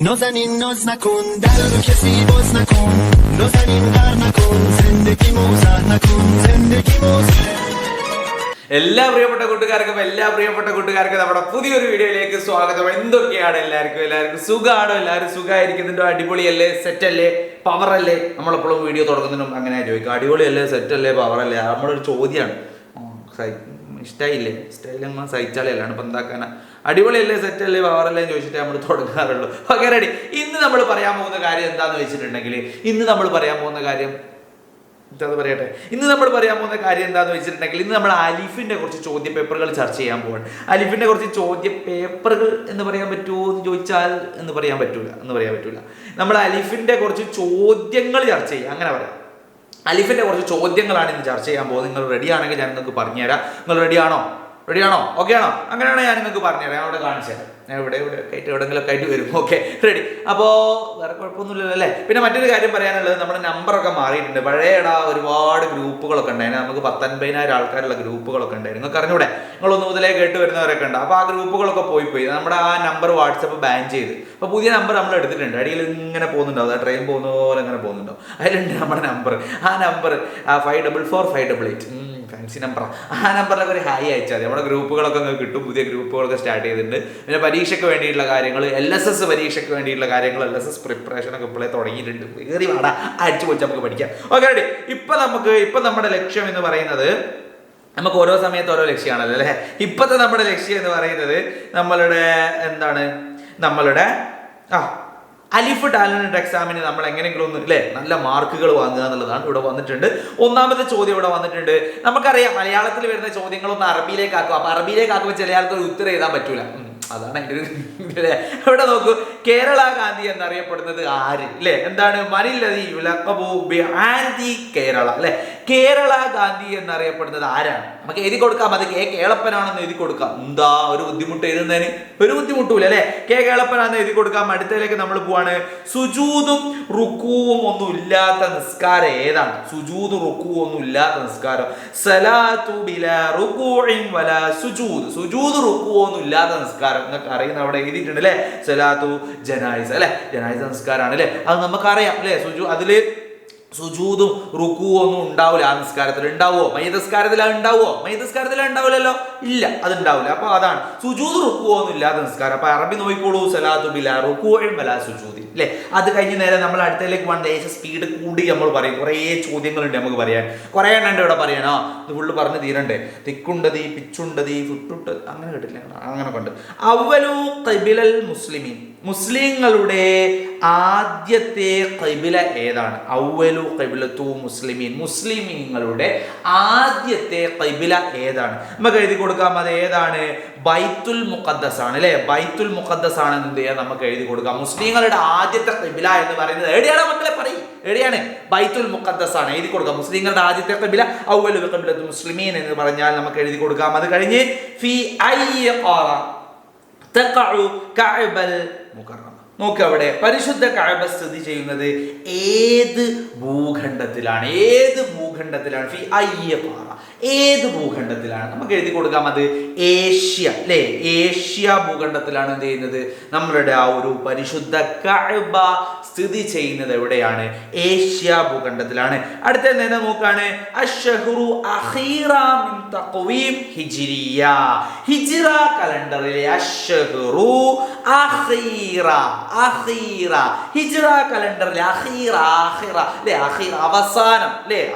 نازنین ناز نکن در رو کسی باز نکن نازنین غر نکن زندگی موزه نکن زندگی موزه എല്ലാ പ്രിയപ്പെട്ട കൂട്ടുകാർക്കും എല്ലാ പ്രിയപ്പെട്ട കൂട്ടുകാർക്കും നമ്മുടെ പുതിയൊരു വീഡിയോയിലേക്ക് സ്വാഗതം എന്തൊക്കെയാണ് എല്ലാവർക്കും എല്ലാവർക്കും സുഖമാണോ എല്ലാവരും സുഖമായിരിക്കുന്നുണ്ടോ അടിപൊളിയല്ലേ സെറ്റ് അല്ലേ പവർ അല്ലേ നമ്മളെപ്പോഴും വീഡിയോ തുടങ്ങുന്നതിനും അങ്ങനെ ചോദിക്കും അടിപൊളിയല്ലേ സെറ്റ് അല്ലേ പവർ അല്ലേ നമ്മളൊരു ചോദ്യമാണ് ഇഷ്ടമായില്ലേ ഇഷ്ടമായില്ലെങ്കിൽ സഹിച്ചാലേ അല്ലാണ്ട് ഇപ്പം എന്താക്കാനാ അടിപൊളിയല്ലേ സെറ്റ് അല്ലേ പവർ അല്ലേ എന്ന് ചോദിച്ചിട്ട് നമ്മൾ തുടങ്ങാറുള്ളൂ. ഓക്കെ റെഡി ഇന്ന് നമ്മൾ പറയാൻ പോകുന്ന കാര്യം എന്താന്ന് വെച്ചിട്ടുണ്ടെങ്കിൽ ഇന്ന് നമ്മൾ പറയാൻ പോകുന്ന കാര്യം എന്താ പറയട്ടെ? ഇന്ന് നമ്മൾ പറയാൻ പോകുന്ന കാര്യം എന്താന്ന് വെച്ചിട്ടുണ്ടെങ്കിൽ ഇന്ന് നമ്മൾ അലിഫിന്റെ കുറച്ച് ചോദ്യ പേപ്പറുകൾ ചർച്ച ചെയ്യാൻ പോവാണ്. അലിഫിന്റെ കുറച്ച് ചോദ്യ പേപ്പറുകൾ എന്ന് പറയാൻ പറ്റുമോ എന്ന് ചോദിച്ചാൽ എന്ന് പറയാൻ പറ്റൂല എന്ന് പറയാൻ പറ്റൂല. നമ്മൾ അലിഫിന്റെ കുറച്ച് ചോദ്യങ്ങൾ ചർച്ച ചെയ്യാം. അങ്ങനെ പറയാം. അലിഫിന്റെ കുറച്ച് ചോദ്യങ്ങളാണ് ഇന്ന് ചർച്ച ചെയ്യാൻ പോകുന്നത്. നിങ്ങൾ റെഡി ആണെങ്കിൽ ഞാൻ നിങ്ങൾക്ക് പറഞ്ഞുതരാം. നിങ്ങൾ റെഡി ആണോ? റെഡി ആണോ? ഓക്കെ ആണോ? അങ്ങനെയാണോ ഞാൻ നിങ്ങൾക്ക് പറഞ്ഞുതരാം. അവിടെ കാണിച്ചു തരാം. ഞാൻ ഇവിടെ ഇവിടെ എവിടെയെങ്കിലും ഒക്കെ ആയിട്ട് വരും. ഓക്കെ റെഡി അപ്പോൾ വേറെ കുഴപ്പമൊന്നുമില്ലല്ലോ അല്ലേ? പിന്നെ മറ്റൊരു കാര്യം പറയാനുള്ളത് നമ്മുടെ നമ്പറൊക്കെ മാറിയിട്ടുണ്ട്. പഴയടാ ഒരുപാട് ഗ്രൂപ്പുകളൊക്കെ ഉണ്ടായിരുന്നു നമുക്ക് പത്തൊൻപതിനായിരം ആൾക്കാരുള്ള ഗ്രൂപ്പുകളൊക്കെ ഉണ്ടായിരുന്നു നിങ്ങൾക്ക് അറിഞ്ഞൂടെ? നിങ്ങൾ ഒന്ന് മുതലേ കേട്ട് വരുന്നവരൊക്കെ ഉണ്ട്. അപ്പോൾ ആ ഗ്രൂപ്പുകളൊക്കെ പോയി പോയി. നമ്മുടെ ആ നമ്പർ വാട്സപ്പ് ബാൻ ചെയ്ത്. അപ്പോൾ പുതിയ നമ്പർ നമ്മൾ എടുത്തിട്ടുണ്ട്. അടിയിൽ ഇങ്ങനെ പോകുന്നുണ്ടാവും. ട്രെയിൻ പോകുന്ന പോലെ അങ്ങനെ പോകുന്നുണ്ടാവും. അതിലുണ്ട് നമ്മുടെ നമ്പർ ആ നമ്പർ ആ five double four five double eight fancy number ആ. നമ്പറിലൊക്കെ ഒരു ഹായ് അയച്ചാൽ മതി. നമ്മുടെ ഗ്രൂപ്പുകളൊക്കെ അങ്ങ് കിട്ടും. പുതിയ ഗ്രൂപ്പുകളൊക്കെ സ്റ്റാർട്ട് ചെയ്തിട്ടുണ്ട്. പിന്നെ പരീക്ഷയ്ക്ക് വേണ്ടിയിട്ടുള്ള കാര്യങ്ങൾ എൽ എസ് എസ് പരീക്ഷയ്ക്ക് വേണ്ടിയിട്ടുള്ള കാര്യങ്ങൾ എൽ എസ് എസ് പ്രിപ്പറേഷൻ ഒക്കെ ഇപ്പോഴേ തുടങ്ങിയിട്ടുണ്ട്. കയറി വാടാ. അടിച്ചു പോയിച്ച് നമുക്ക് പഠിക്കാം. ഓക്കെ റെഡി ഇപ്പം നമുക്ക് ഇപ്പം നമ്മുടെ ലക്ഷ്യം എന്ന് പറയുന്നത് നമുക്ക് ഓരോ സമയത്ത് ഓരോ ലക്ഷ്യമാണല്ലോ അല്ലേ? ഇപ്പോഴത്തെ നമ്മുടെ ലക്ഷ്യം എന്ന് പറയുന്നത് നമ്മളുടെ എന്താണ്? നമ്മളുടെ ആ അലിഫ് ടാലന്റ് എക്സാമിന് നമ്മൾ എങ്ങനെയെങ്കിലും ഒന്ന് അല്ലേ നല്ല മാർക്കുകൾ വാങ്ങുക എന്നുള്ളതാണ് ഇവിടെ വന്നിട്ടുണ്ട്. ഒന്നാമത്തെ ചോദ്യം ഇവിടെ വന്നിട്ടുണ്ട്. നമുക്കറിയാം മലയാളത്തിൽ വരുന്ന ചോദ്യങ്ങളൊന്ന് അറബിയിലേക്ക് ആക്കുക. അപ്പൊ അറബിയിലേക്ക് ആക്കുമ്പോൾ ചില ആൾക്കൊരു ഉത്തരം എഴുതാൻ പറ്റൂല. അതാണ് എന്റെ ഒരു ഇവിടെ നോക്കൂ. കേരള ഗാന്ധി എന്നറിയപ്പെടുന്നത് ആര്? അല്ലെ എന്താണ്? മനില്ലതി ആന്റി കേരള അല്ലെ കേരള ഗാന്ധി എന്നറിയപ്പെടുന്നത് ആരാണ്? നമുക്ക് എഴുതി കൊടുക്കാം. അത് കെ കേളപ്പനാണെന്ന് എഴുതി കൊടുക്കാം. എന്താ? ഒരു ബുദ്ധിമുട്ട് എഴുതുന്നതിന്? ഒരു ബുദ്ധിമുട്ടില്ല അല്ലെ കെ കേളപ്പനാണെന്ന് എഴുതി കൊടുക്കാം. അടുത്തതിലേക്ക് നമ്മൾ പോവാണ്. സുജൂതും റുക്കുവും ഒന്നും ഇല്ലാത്ത നിസ്കാരം ഏതാണ്? സുജൂത് റുക്കുവും ഒന്നും ഇല്ലാത്ത നിസ്കാരം. സലാത്തു ബില വല സുജൂത് റുക്കുവും ഒന്നും ഇല്ലാത്ത നിസ്കാരം. എന്നൊക്കെ അറിയുന്ന അവിടെ എഴുതിയിട്ടുണ്ട് അല്ലെ സലാത്തു ജനായിസ അല്ലെ? ജനായിസ നിസ്കാരമാണ് അല്ലെ? അത് നമുക്കറിയാം അല്ലെ? സുജു അതിൽ സുജൂതും റുക്കുവും ഒന്നും ഉണ്ടാവില്ല. ആ നിസ്കാരത്തിൽ ഉണ്ടാവുമോ മൈതസ്കാരത്തിൽ അത് ഉണ്ടാവുമോ മൈതസ്കാരത്തിൽ ഉണ്ടാവില്ലല്ലോ? ഇല്ല അത് ഉണ്ടാവില്ല അപ്പൊ അതാണ്. സുജൂത് റുക്കുവോ ഒന്നും ഇല്ലാത്ത നിസ്കാരം. അപ്പൊ അറബി നോക്കിക്കോളൂ സലാത്തു ബില റുക്കുവഴും ബല സുജൂതി അല്ലെ? അത് കഴിഞ്ഞ് നേരെ നമ്മൾ അടുത്തതിലേക്ക് വന്ന ലേശ സ്പീഡ് കൂടി നമ്മൾ പറയും. കുറേ ചോദ്യങ്ങളുണ്ട് നമുക്ക് പറയാൻ. കുറേ എണ്ണുണ്ട് ഇവിടെ പറയാനോ? ഇത് ഫുള്ള് പറഞ്ഞ് തീരണ്ടേ? തിക്കുണ്ടതി പിച്ചുണ്ടതി ഫുട്ടുട്ട് അങ്ങനെ കേട്ടില്ല അങ്ങനെ കണ്ട് അവലു തബിലൽ മുസ്ലിമീൻ. മുസ്ലിങ്ങളുടെ ആദ്യത്തെ കൈബില ഏതാണ്? ഔവലു കൈബിലത്തു മുസ്ലിമീൻ. മുസ്ലിമീങ്ങളുടെ ആദ്യത്തെ കൈബില ഏതാണ്? നമുക്ക് എഴുതി കൊടുക്കാം. അത് ഏതാണ്? ബൈത്തുൽ മുഖദ്ദസ് ആണ് അല്ലെ? ബൈത്തുൽ മുഖദ്ദസ് ആണ് എന്ത് ചെയ്യാം? നമുക്ക് എഴുതി കൊടുക്കാം. മുസ്ലിങ്ങളുടെ ആദ്യത്തെ കൈബില എന്ന് പറയുന്നത് എവിടെയാണ് മക്കളെ പറയും? എവിടെയാണ്? ബൈത്തുൽ മുഖദ്ദസ് ആണ് എഴുതി കൊടുക്കാം. മുസ്ലിങ്ങളുടെ ആദ്യത്തെ കബില ഔവലു കബിലത്തു മുസ്ലിമീൻ എന്ന് പറഞ്ഞാൽ നമുക്ക് എഴുതി കൊടുക്കാം. അത് കഴിഞ്ഞ് ഫി ഐ ഖാറ നോക്കവിടെ പരിശുദ്ധ കഅബ സ്ഥിതി ചെയ്യുന്നത് ഏത് ഭൂഖണ്ഡത്തിലാണ്? ഏത് ഭൂഖണ്ഡത്തിലാണ്? ഫി അയ്യ ഏത് ഭൂഖണ്ഡത്തിലാണ്? നമുക്ക് എഴുതി കൊടുക്കാം അത് ഏഷ്യ അല്ലേ? ഏഷ്യ ഭൂഖണ്ഡത്തിലാണ് എന്ത് ചെയ്യുന്നത്? നമ്മളുടെ ആ ഒരു പരിശുദ്ധ കഅബ സ്ഥിതി ചെയ്യുന്നത് എവിടെയാണ്? ഏഷ്യ ഭൂഖണ്ഡത്തിലാണ്. അടുത്ത നേരെ നോക്കാണ്? അഷഹുറു ഹിജ്രിയ. ഹിജ്റ കലണ്ടറിലെ അഷഹുറു ഹിജ്റ കലണ്ടറിലെ അഖീറ അഹിറ അല്ലേ? അഖീറ അവസാനം അല്ലേ?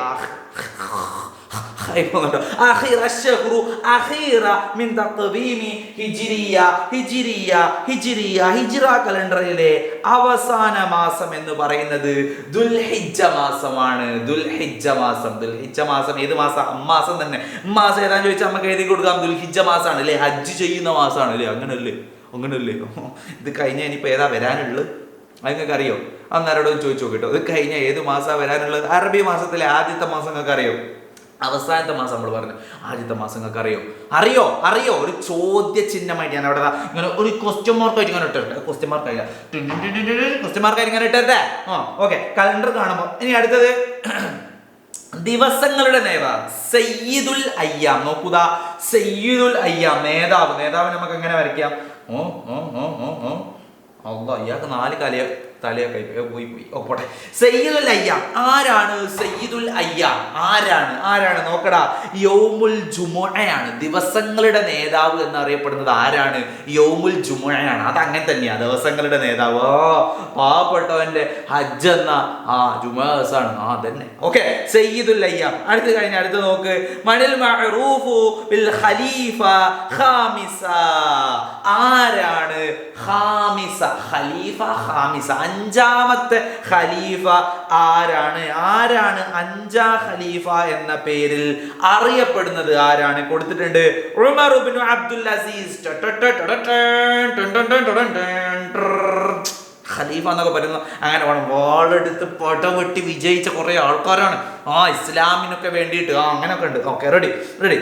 ഹിജ്റ കലണ്ടറിലെ അവസാന മാസം എന്ന് പറയുന്നത് ദുൽഹിജ്ജ മാസമാണ്. ദുൽഹിജ്ജ മാസം. ദുൽഹിജ്ജ മാസം ഏത് മാസം? മാസം തന്നെ. മാസം ഏതാന്ന് ചോദിച്ചാൽ നമുക്ക് എഴുതി കൊടുക്കാം. ദുൽഹിജ്ജ മാസമാണ് അല്ലേ? ഹജ്ജ് ചെയ്യുന്ന മാസമാണ് അല്ലേ? അങ്ങനല്ലേ? അങ്ങനല്ലേ? ഇത് കഴിഞ്ഞ ഇനിയിപ്പോൾ ഏതാ വരാനുള്ളത് അത് നിങ്ങൾക്ക് അറിയോ അന്നേരോട് ചോദിച്ചു നോക്കിട്ടോ. ഇത് കഴിഞ്ഞ ഏത് മാസമാണ് വരാനുള്ളത്? അറബി മാസത്തിലെ ആദ്യത്തെ മാസം നിങ്ങൾക്ക് അറിയോ അവസാനത്തെ മാസം നമ്മൾ പറഞ്ഞു ആദ്യത്തെ മാസം നിങ്ങൾക്ക് അറിയോ? അറിയോ? അറിയോ? ഒരു ചോദ്യ ചിഹ്നമായിട്ട് ഞാൻ അവിടെ ഇങ്ങനെ ഒരു ക്വസ്റ്റ്യൻ മാർക്കായിട്ട് ഇങ്ങനെ ഇട്ടിട്ട് ക്വസ്റ്റ്യൻ മാർക്കായില്ല ക്വസ്റ്റ്യൻ മാർക്കായിട്ട് ഇങ്ങനെ ഇട്ടേ ആ ഓക്കെ കലണ്ടർ കാണുമ്പോൾ ഇനി അടുത്തത്. ദിവസങ്ങളുടെ നേതാവ് സയ്യിദുൽ അയ്യാം. നോക്കുക സയ്യിദുൽ അയ്യാം. നേതാവ്. നേതാവ് നമുക്ക് എങ്ങനെ വരയ്ക്കാം? ഓ ഓ ഓ ഓ ഓ. അള്ളാ ഇയാൾക്ക് നാല് കലയ തലയൊക്കെ പോയി പോയി. ഓ പോട്ടെ. സയ്യിദുൽ അയ്യാം. ആരാണ് സയ്യിദുൽ അയ്യാം? ആരാണ്? ആരാണ്? നോക്കടാ. യൗമുൽ ജുമുഅയാണ്. ദിവസങ്ങളുടെ നേതാവ് എന്നറിയപ്പെടുന്നത് ആരാണ്? യൗമുൽ ജുമുഴയാണ് അത് അങ്ങനെ തന്നെയാ. ദിവസങ്ങളുടെ നേതാവ്. ഓ പാവപ്പെട്ടവന്റെ ഹജ്ജ് എന്ന ആ ജുമാസാണ് ആ തന്നെ ഓക്കെ സയ്യിദുൽ അയ്യ. അടുത്ത് കഴിഞ്ഞ അടുത്ത് നോക്ക്. മണിൽ ബിൽ ഖലീഫ ഖാമിസ. ആരാണ് ഖലീഫ ഹാമിസ അഞ്ചാമത്തെ ഖലീഫ ആരാണ്? ആരാണ് അഞ്ചാ ഖലീഫ എന്ന പേരിൽ അറിയപ്പെടുന്നത്? ആരാണ്? കൊടുത്തിട്ടുണ്ട്. ഉമർ അബ്ദുൽ അസീസ്. ഖലീഫ എന്നൊക്കെ പറയുന്നത് അങ്ങനെ വേണം വാളെടുത്ത് പടവെട്ടി വിജയിച്ച കുറെ ആൾക്കാരാണ്. ആ ഇസ്ലാമിനൊക്കെ വേണ്ടിയിട്ട്. ആ അങ്ങനെയൊക്കെ ഉണ്ട്. ഓക്കെ റെഡി റെഡി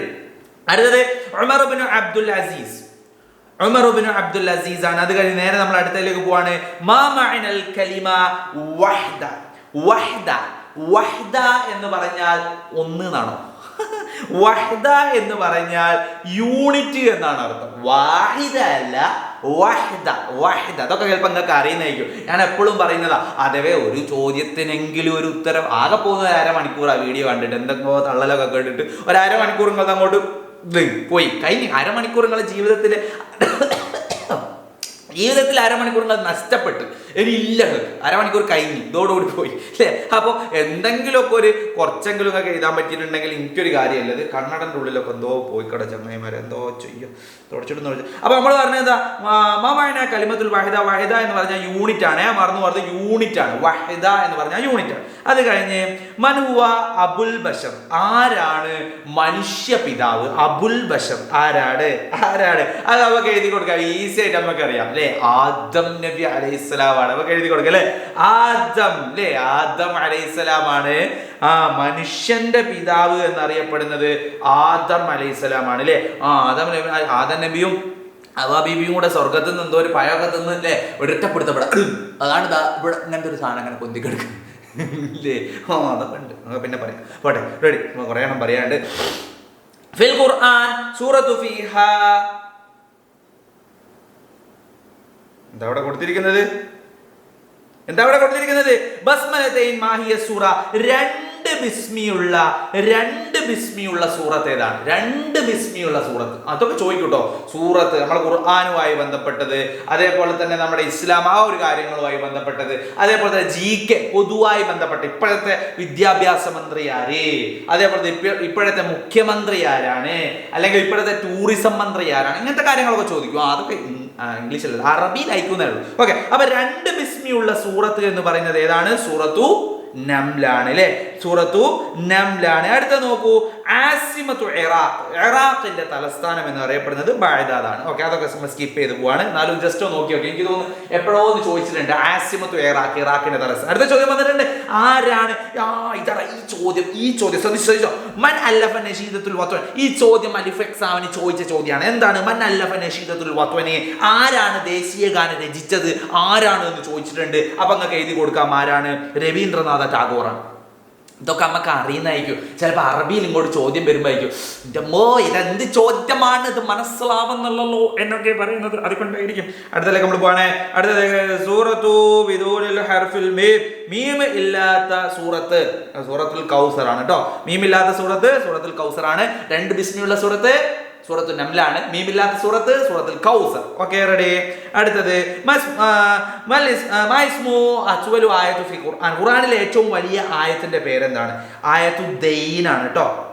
അടുത്തത് ഉമർ അബ്ദുൽ അസീസ്. ഉമർ ഇബ്നു അബ്ദുൽ അസീസ് ആണ്. അത് കഴിഞ്ഞ് നേരെ നമ്മൾ അടുത്തതിലേക്ക് പോവാണ്. മാമഅനൽ കലിമ വഹ്ദ. വഹ്ദ വഹ്ദ എന്ന് പറഞ്ഞാൽ ഒന്ന് എന്നാണോ? വഹ്ദ എന്ന് പറഞ്ഞാൽ യൂണിറ്റ് എന്നാണ് അർത്ഥം. വാഹിദ അല്ല വഹ്ദ വഹ്ദ. അതൊക്കെ ചിലപ്പോൾ നിങ്ങൾക്ക് അറിയുന്നതായിരിക്കും. ഞാൻ എപ്പോഴും പറയുന്നതാ അതവേ ഒരു ചോദ്യത്തിനെങ്കിലും ഒരു ഉത്തരം ആകെ പോകുന്ന ഒരു അരമണിക്കൂറാണ് വീഡിയോ കണ്ടിട്ട്. എന്തൊക്കെ തള്ളലൊക്കെ കണ്ടിട്ട് ഒരു അരമണിക്കൂർ നിങ്ങൾ അങ്ങോട്ട് പോയി. കഴിഞ്ഞ് അരമണിക്കൂർ നിങ്ങളുടെ ജീവിതത്തിൽ ജീവിതത്തിൽ അരമണിക്കൂർ നിങ്ങൾ നഷ്ടപ്പെട്ടു. ഇനി ഇല്ല അരമണിക്കൂർ കഴിഞ്ഞു. ഇതോടുകൂടി പോയി. അല്ലേ? അപ്പോൾ എന്തെങ്കിലുമൊക്കെ ഒരു കുറച്ചെങ്കിലും ഒക്കെ എഴുതാൻ പറ്റിയിട്ടുണ്ടെങ്കിൽ എനിക്കൊരു കാര്യമല്ല. ഇത് കണ്ണടന്റെ ഉള്ളിലൊക്കെ എന്തോ പോയി കട ചങ്ങായിമാരെ. എന്തോ ചെയ്യോ. തുടച്ചിട്ടെന്ന് പറഞ്ഞു അപ്പോൾ നമ്മൾ പറഞ്ഞത് എന്താ? മാമായന കലിമത്തുൽ വഹിദ വഹിദ എന്ന് പറഞ്ഞാൽ യൂണിറ്റ് ആണ്. മറന്നു പറഞ്ഞത് യൂണിറ്റ് ആണ്. വഹിദ എന്ന് പറഞ്ഞാൽ യൂണിറ്റ് ആണ്. അത് കഴിഞ്ഞ് മനുവ അബുൽ ബഷർ. ആരാണ് മനുഷ്യ പിതാവ്? അബുൽ ബഷർ. ആരാണ്? ആരാണ്? അത് നമുക്ക് എഴുതി കൊടുക്കാം. ഈസി ആയിട്ട് നമുക്ക് അറിയാം അല്ലേ? ആദം നബി അലൈഹിസ്സലാമാണ്. നമുക്ക് എഴുതി കൊടുക്കാം അല്ലേ? ആദം അല്ലേ? ആദം അലൈഹിസ്സലാമാണ്. ആ മനുഷ്യന്റെ പിതാവ് എന്നറിയപ്പെടുന്നത് ആദം അലൈഹിസ്സലാമാണ് അല്ലേ? ആ ആദം നബി ആദം നബിയും അവാ ബീബിയും കൂടെ സ്വർഗത്തിൽ നിന്ന് എന്തോ ഒരു പഴമൊക്കെ തിന്ന് അല്ലേ? ഒരൊറ്റപ്പെടുത്തപ്പെടാം അതാണ് ഇവിടെ ഇങ്ങനത്തെ ഒരു സാധനം അങ്ങനെ പൊന്തിക്കെടുക്കുന്നത് ഇല്ലേ? ആ അതൊക്കെ ഉണ്ട്. നമുക്ക് പിന്നെ പറയാം. പോട്ടെ റെഡി കുറേ എണ്ണം പറയാണ്ട് ഫിൽ ഖുർആൻ സൂറത്തു ഫീഹ. എന്താ അവിടെ കൊടുത്തിരിക്കുന്നത്? എന്താ അവിടെ കൊടുത്തിരിക്കുന്നത്? ബസ്മലതൈൻ മാഹിയ സൂറ. രണ്ട് ബിസ്മിയുള്ള രണ്ട് ബിസ്മിയുള്ള സൂറത്ത് ഏതാണ്? രണ്ട് ബിസ്മിയുള്ള സൂറത്ത്. അതൊക്കെ ചോദിക്കൂട്ടോ. സൂറത്ത് നമ്മൾ ഖുർആാനുമായി ബന്ധപ്പെട്ടത് അതേപോലെ തന്നെ നമ്മുടെ ഇസ്ലാം ആ ഒരു കാര്യങ്ങളുമായി ബന്ധപ്പെട്ടത് അതേപോലെ തന്നെ ജി കെ പൊതുവായി ബന്ധപ്പെട്ട ഇപ്പോഴത്തെ വിദ്യാഭ്യാസ മന്ത്രി ആര്? അതേപോലെ ഇപ്പോഴത്തെ മുഖ്യമന്ത്രി ആരാണ്? അല്ലെങ്കിൽ ഇപ്പോഴത്തെ ടൂറിസം മന്ത്രി ആരാണ്? ഇങ്ങനത്തെ കാര്യങ്ങളൊക്കെ ചോദിക്കും. അതൊക്കെ ഇ- അല്ല അറബിയിൽ അറബിയിലായിരിക്കുന്നേ ഉള്ളൂ ഓക്കെ അപ്പൊ രണ്ട് ബിസ്മിയുള്ള സൂറത്ത് എന്ന് പറയുന്നത് ഏതാണ്? സൂറത്തു നംലാണ് അല്ലെ സൂറത്തു നംലാണ്. അടുത്ത നോക്കൂ. ആസിമത്തു ഇറാഖ്. ഇറാഖിന്റെ തലസ്ഥാനം എന്ന് അറിയപ്പെടുന്നത് ബാഗ്ദാദാണ്. ഓക്കെ അതൊക്കെ സ്കിപ്പ് ചെയ്ത് പോവാണ്. എന്നാലും ജസ്റ്റ് നോക്കി നോക്കി. എനിക്ക് തോന്നുന്നു എപ്പോഴോ ഒന്ന് ചോദിച്ചിട്ടുണ്ട് ആസിമത്തു ഇറാഖ് ഇറാഖിന്റെ തലസ്ഥാനം. അടുത്ത ചോദ്യം വന്നിട്ടുണ്ട്. ആരാണ്? ആ ഇതാ ഈ ചോദ്യം ഈ ചോദ്യം. ശ്രദ്ധിച്ചു ശ്രദ്ധിച്ചോ. മൻ അല്ലഫ നഷീദത്തുൽ വത്വൻ. ഈ ചോദ്യം അലിഫ് എക്സാമിന് ചോദിച്ച ചോദ്യമാണ്. എന്താണ് മൻ അല്ലഫ നഷീദത്തുൽ വത്വനെ? ആരാണ് ദേശീയ ഗാനം രചിച്ചത്? ആരാണ് എന്ന് ചോദിച്ചിട്ടുണ്ട്. അപ്പൊ നിങ്ങൾക്ക് എഴുതി കൊടുക്കാം ആരാണ്? രവീന്ദ്രനാഥ ടാഗോറാണ്. ഇതൊക്കെ നമുക്ക് അറിയുന്നതായിരിക്കും. ചിലപ്പോൾ അറബിയിൽ ഇങ്ങോട്ട് ചോദ്യം വരുമ്പോഴായിരിക്കും. മോ ഇതെന്ത് ചോദ്യമാണ്? ഇത് മനസ്സിലാവുന്നുള്ളല്ലോ എന്നൊക്കെ പറയുന്നത് അതുകൊണ്ടായിരിക്കും. അടുത്തതിലേക്ക് നമ്മൾ പോവാണേ. അടുത്തതിലേക്ക് സൂറത്തു വിദൂരിൽ ഹർഫിൽ മീം. മീം ഇല്ലാത്ത സൂറത്ത്. സൂറത്തുൽ കൗസറാണ് കേട്ടോ. മീം ഇല്ലാത്ത സൂറത്ത് സൂറത്തുൽ കൗസറാണ്. രണ്ട് ബിസ്മിയുള്ള സൂറത്ത്. സൂറത്തു നംലാണ്. മീമില്ലാത്ത സൂറത്ത് സൂറത്തുൽ കൗസർ. ഓക്കെ റെഡി അടുത്തത് ആയത്തു ഖുർആൻ. ഖുർആനിലെ ഏറ്റവും വലിയ ആയത്തിന്റെ പേരെന്താണ്? ആയത്തു ദൈനാണ് കേട്ടോ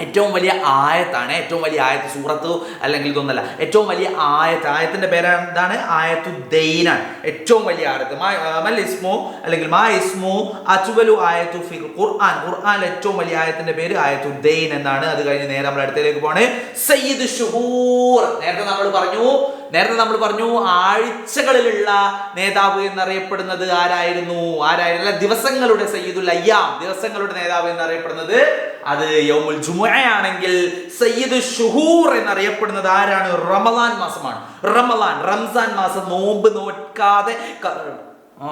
ഏറ്റവും വലിയ ആയത്താണ് ഏറ്റവും വലിയ ആയത്ത് സൂറത്ത് അല്ലെങ്കിൽ ഇതൊന്നല്ല. ഏറ്റവും വലിയ ആയത്ത് ആയത്തിന്റെ പേരെന്താണ്? ആയത്തു ദൈനാണ് ഏറ്റവും വലിയ ആയത്ത്. മൽ ഇസ്മു അല്ലെങ്കിൽ മാ ഇസ്മു അച്ചുവലു ആയത്തു ഫി ഖുർആൻ. ഖുർആനിലെ ഏറ്റവും വലിയ ആയത്തിന്റെ പേര് ആയത്തു ദൈൻ എന്നാണ്. അത് കഴിഞ്ഞ് നേരെ നമ്മൾ അടുത്തേക്ക് പോണേ സയ്യിദ് ഷുഹൂർ. നേരത്തെ നമ്മൾ പറഞ്ഞു നേരത്തെ നമ്മൾ പറഞ്ഞു ആഴ്ചകളിലുള്ള നേതാവ് എന്നറിയപ്പെടുന്നത് ആരായിരുന്നു? ആരായിരുന്നു? ദിവസങ്ങളുടെ സയ്യിദുൽ അയ്യാം. ദിവസങ്ങളുടെ നേതാവ് എന്നറിയപ്പെടുന്നത് അത് യോമുൽ ജുമുഅയാണെങ്കിൽ സയ്യിദ് ഷുഹൂർ എന്നറിയപ്പെടുന്നത് ആരാണ്? റമദാൻ മാസമാണ്. റമദാൻ റംസാൻ മാസം നോമ്പ് നോക്കാതെ ആ